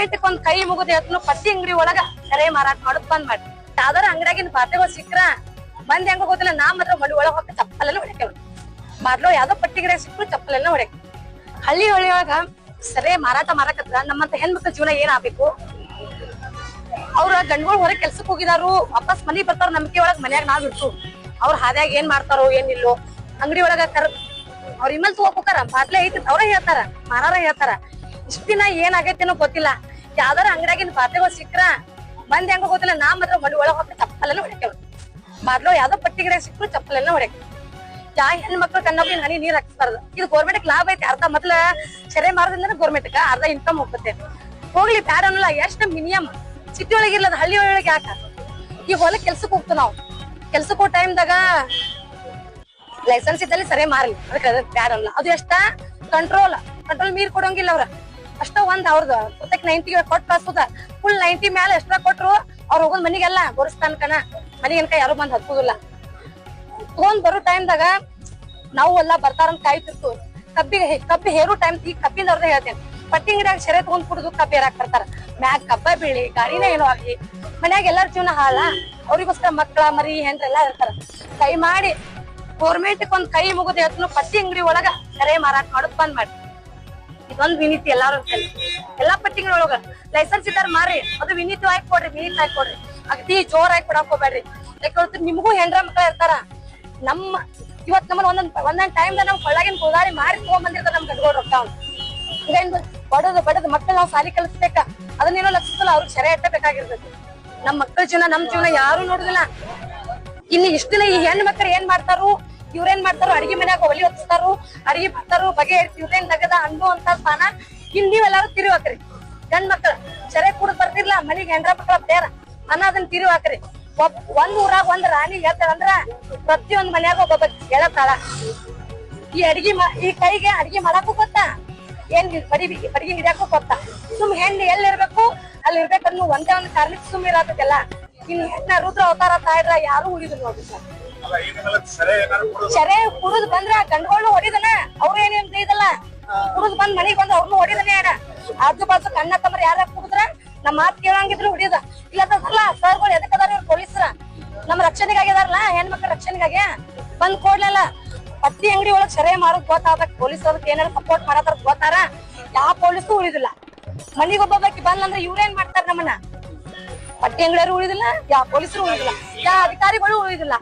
Government ಒಂದ್ ಕೈ ಮುಗಿದ ಎತ್ನು ಪಟ್ಟಿ ಅಂಗಡಿ ಒಳಗ ಕರೆ ಮಾರಾಟ ಮಾಡೋದ್ ಬಂದ್ ಮಾಡಿ ಯಾವ್ದಾರ ಅಂಗಡಿಯಾಗಿನ ಪಾತ್ರೆ ಸಿಕ್ಕ್ರ ಬಂದ್ ಹೆಂಗ ಗೊತ್ತಿಲ್ಲ ನಾ ಮಾತ್ರ ಮಡಿ ಒಳಗ ಹೋಗಿ ಚಪ್ಪಲೆಲ್ಲ ಹೊಡಿತೇವ್ ಮೊದ್ಲು ಯಾವ್ದೋ ಪಟ್ಟಿ ಗಿಡ ಸಿಕ್ಕು ಚಪ್ಪಲೆಲ್ಲ ಹೊಡ್ಯಾಕ. ಹಳ್ಳಿ ಒಳಗ ಸರಿ ಮಾರಾಟ ಮಾರಕತ್ರ ನಮ್ಮಂತ ಹೆಣ್ಮಕ್ಳ ಜೀವನ ಏನ್ ಆಗ್ಬೇಕು? ಅವ್ರ ಗಂಡ್ಗಳು ಹೊರಗೆ ಕೆಲ್ಸಕ್ ಹೋಗಿದಾರು, ವಾಪಸ್ ಮನಿ ಬರ್ತಾರ ನಂಬಿಕೆ ಒಳಗ ಮನ್ಯಾಗ ನಾವ್ ಇರ್ತು ಅವ್ರ ಹಾದ್ಯಾಗ ಏನ್ ಮಾಡ್ತಾರೋ ಏನಿಲ್ಲೋ, ಅಂಗಡಿ ಒಳಗ ಕರ್ ಅವ್ರ ಇಮೇಲ್ ತಗೋಕಾರ ಬಾಟ್ಲೆ ಐತಿ, ಅವ್ರ ಹೇಳ್ತಾರ, ಮಾರಾರ ಹೇಳ್ತಾರ. ಇಷ್ಟ ದಿನ ಏನ್ ಆಗೈತೇನೋ ಗೊತ್ತಿಲ್ಲ. ಯಾವ್ದಾರ ಅಂಗಡಿಯಾಗಿನ ಪಾತ್ರೆಗಳು ಸಿಕ್ಕ್ರ ಬಂದ್ ಹೆಂಗ ಗೊತ್ತಿಲ್ಲ ನಾ ಮಾತ್ರ ಮಡಿ ಒಳಗ್ ಹೋಗಿ ಚಪ್ಪಲನ್ನ ಹೊಡಿತೇವ್ ಮೊದ್ಲು ಯಾವ್ದೋ ಪಟ್ಟಿ ಗಿಡ ಸಿಕ್ಕು ಚಪ್ಪಲನ್ನ ಹೊಡ್ಯಾಕ. ಯಾ ಹೆಣ್ಮಕ್ಳು ಕಣ್ಣಲ್ಲಿ ಹನಿ ನೀರ್ ಹಾಕ್ಸ್ಬಾರ್ದು. ಇದು ಗೋರ್ಮೆಂಟ್ ಲಾಭ ಐತಿ, ಅರ್ಧ ಮೊದ್ಲ ಸೆರೆ ಮಾರದಿಂದ ಗೋರ್ಮೆಂಟ್ ಅರ್ಧ ಇನ್ಕಮ್ ಹೋಗುತ್ತೆ ಹೋಗ್ಲಿ ಬ್ಯಾಡ ಅನ್ನಲ್ಲ, ಎಷ್ಟ್ ಮಿನಿಮಮ್ ಸಿಟಿ ಒಳಗೆ ಇರ್ಲದ ಹಳ್ಳಿ ಒಳಗೆ ಯಾಕ? ಈ ಹೊಲ ಕೆಲ್ಸಕ್ಕೆ ಹೋಗ್ತು ನಾವು. ಕೆಲ್ಸಕ್ಕೆ ಹೋಗೋ ಟೈಮ್ದಾಗ ಲೈಸೆನ್ಸ್ ಇದ್ದಲ್ಲಿ ಸರಿ ಮಾರಲಿ. ಅದಕ್ಕೆ ಅದು ಬ್ಯಾಡ ಅನ್ನಲ್ಲ. ಅದು ಎಷ್ಟ? ಕಂಟ್ರೋಲ್ ಕಂಟ್ರೋಲ್ ಮೀರ್ ಕೊಡೋಂಗಿಲ್ಲ ಅವ್ರ. ಅಷ್ಟ ಒಂದ್ ಅವ್ರದ್ದು ಪ್ರತ್ಯೇಕ ನೈಂಟಿ ಕೊಟ್ಟು ಕಳ್ಸುದ ಫುಲ್ ನೈಂಟಿ ಮೇಲೆ ಎಷ್ಟ ಕೊಟ್ರು ಅವ್ರ ಹೋಗೋದ್ ಮನಿಗೆಲ್ಲ ಗೋರಸ್ತಾನಕನ ಮನಿಗನ್ಕ ಯಾರು ಬಂದ್ ಹತ್ತುದಿಲ್ಲ ತಗೊಂಡ್ ಬರೋ ಟೈಮ್ದಾಗ ನಾವು ಎಲ್ಲ ಬರ್ತಾರಂತ ಕಾಯ್ತಿರ್ತು ಕಬ್ಬಿಗೆ ಕಬ್ಬಿ ಹೇರು ಟೈಮ್ ಈ ಕಬ್ಬಿಂದ ಅವ್ರದ್ದು ಹೇಳ್ತೇನೆ. ಪಟ್ಟಿ ಗಿಡ ಸೆರೆ ತಗೊಂಡ್ ಕುಡಿದು ಕಬ್ಬಿ ಹೇರಾಕ್ ಬರ್ತಾರ? ಮ್ಯಾಗ್ ಕಬ್ಬ ಬೀಳಿ, ಗಾಡಿನ ಏನೋ ಆಗ್ಲಿ. ಮನ್ಯಾಗ ಎಲ್ಲಾರ ಜೀವನ ಹಾಳ. ಅವ್ರಿಗೋಸ್ಕರ ಮಕ್ಕಳ ಮರಿ, ಹೆಂಡ್ರೆಲ್ಲ ಇರ್ತಾರ. ಕೈ ಮಾಡಿ ಗೋರ್ಮೆಂಟ್ ಒಂದ್ ಕೈ ಮುಗಿದ ಹೇಳ್ತು ಪಟ್ಟಿ ಅಂಗಡಿ ಒಳಗ ಕರೆ ಮಾರಾಟ ಮಾಡೋದ್ ಬಂದ್ ಮಾಡಿ ಇದೊಂದ್ ವಿನೀತಿ ಎಲ್ಲಾರು ಎಲ್ಲಾ ಪಟ್ಟಿಗಳೊಳಗ ಲೈಸೆನ್ಸ್ ಇದ್ದಾರ ಮಾರಿ ಅದು ವಿನೀತಿ ಹಾಕಿ ಕೊಡ್ರಿ, ವಿನೀತಿ ಹಾಕಿ ಕೊಡ್ರಿ. ಅಗದಿ ಜೋರ್ ಹಾಕಿ ಕೊಡಕ್ ಹೋಗ್ಬೇಡ್ರಿ ಯಾಕೆ ನಿಮಗೂ ಹೆಂಡ್ರ ಮಕ್ಳ ಇರ್ತಾರ. ನಮ್ಮ ಇವತ್ ನಮ್ಮನ್ನ ಒಂದೊಂದ್ ಒಂದೊಂದ್ ಟೈಮ್ ನಮ್ ಕೊಳ್ಳಾಗಿನ ಗೋದಾರಿ ಮಾರಿ ತಗೊಂಡ್ ಬಂದಿರ್ತಾರ ನಮ್ ಗಡ್ಗೋಡ್ ರೊಕ್ಕ. ಇದೇನು ಬಡದು ಬಡದು ಮಕ್ಕಳು ನಾವು ಸಾಲಿ ಕಲಿಸ್ಬೇಕ. ಅದನ್ನೇನೋ ಲಕ್ಷಿಸಲ್ಲ, ಅವ್ರಿಗೆ ಸೆರೆ ಎಟ್ಟಬೇಕಾಗಿರ್ತೈತಿ ನಮ್ ಮಕ್ಕಳ ಜೀವನ, ನಮ್ ಜೀವನ ಯಾರು ನೋಡುದಿಲ್ಲ. ಇಲ್ಲಿ ಇಷ್ಟ ದಿನ ಈ ಹೆಣ್ಣು ಮಕ್ಕಳು ಏನ್ ಮಾಡ್ತಾರು? ಇವ್ರೇನ್ ಮಾಡ್ತಾರೋ? ಅಡಿಗೆ ಮನ್ಯಾಗ ಒಲಿ ಹೊತ್ತಿಸ್ತಾರು ಅಡಿಗೆ ಬರ್ತಾರು ಬಗೆ ಇವ್ರೇನ್ ನಗದ ಅನ್ನೋ ಅಂತ ಸ್ಥಾನ? ಇಲ್ಲಿ ನೀವೆಲ್ಲಾರು ತಿರುವಿ ಹಾಕ್ರಿ ಗಂಡ್ ಮಕ್ಳು, ಸೆರೆ ಕುಡ್ ಬರ್ತಿರ್ಲ, ಮನಿಗೆ ಹೆಂಡ್ರ ಮಕ್ಳ ಬೇರ ಅನ್ನ ಅದನ್ನ ತಿರುವಿ ಹಾಕ್ರಿ ಒಬ್ ಒಂದ್ ಊರಾಗ ಒಂದ್ ರಾಣಿ ಹೇಳ್ತಾರಂದ್ರ ಪ್ರತಿಯೊಂದ್ ಮನ್ಯಾಗ ಒಬ್ಬ ಹೇಳತ್ತಾಳ. ಈ ಅಡಿಗೆ ಈ ಕೈಗೆ ಅಡಿಗೆ ಮಾಡಕ್ಕೂ ಗೊತ್ತಾ? ಏನ್ ಬಡಿ ಬಡಿಗೆ ಹಿಡಿಯಕ್ಕೂ ಗೊತ್ತಾ? ಸುಮ್ ಹೆಣ್ಣು ಎಲ್ಲಿರ್ಬೇಕು ಅಲ್ಲಿ ಇರ್ಬೇಕನ್ನು ಒಂದೇ ಒಂದ್ ಕಾರಣಕ್ಕೆ ಸುಮ್ ಇರಾಕಲ್ಲ ಇನ್ ಹೆಣ್ಣ ರುದ್ರ ಅವತಾರ ತಾಯ್ರ ಯಾರು ಉಳಿದ್ರು ನೋಡ್ರಿ ಸರಿ ಕುಡಿದು? ಬಂದ್ರ ಗಂಡ್ಗಳ್ನು ಹೊಡಿದನ. ಅವ್ರೇನ್ ಇದಲ್ಲ ಕುಡಿದ್ ಬಂದ್ ಮನೆಗ್ ಬಂದ್ ಅವ್ರನ್ನು ಹೊಡಿದನ ಯಾರ ಆಜು ಬಾಜು ಕಣ್ಣ ತಮ್ಮರ್ ಯಾರ ಕುಡಿದ್ರ ನಮ್ಮ ಮಾತ್ ಕೇಳಂಗಿದ್ರು ಹೊಡಿದ ಇಲ್ಲ ಅಲ್ಲ ಸರ್ಗಳು ಎದಕ್ ಅದಾರ ಇವ್ರು ಪೊಲೀಸ್ರ? ನಮ್ಮ ರಕ್ಷಣೆಗಾಗಿ ಅದಾರಲ್ಲ ಹೆಣ್ಮಕ್ಳ ರಕ್ಷಣೆಗಾಗಿ? ಬಂದ್ ಕೊಡ್ಲಲ್ಲ ಪಟ್ಟಿ ಅಂಗಡಿ ಒಳಗ್ ಸೆರೆ ಮಾಡೋದ್ ಗೊತ್ತಾದ ಪೊಲೀಸ್ ಅದಕ್ಕೆ ಏನಾರ ಸಪೋರ್ಟ್ ಮಾಡತ್ತಾರ ಗೊತ್ತಾರ? ಯಾವ ಪೊಲೀಸು ಉಳಿದಿಲ್ಲ. ಮನಿಗ್ ಬಂದಂದ್ರೆ ಇವ್ರು ಇವ್ರೇನ್ ಮಾಡ್ತಾರ ನಮ್ಮನ್ನ? ಪಟ್ಟಿ ಅಂಗಡಿಯವರು ಉಳಿದಿಲ್ಲ ಯಾವ ಪೊಲೀಸರು ಉಳಿದಿಲ್ಲ ಯಾವ ಅಧಿಕಾರಿಗಳು ಉಳಿದಿಲ್ಲ.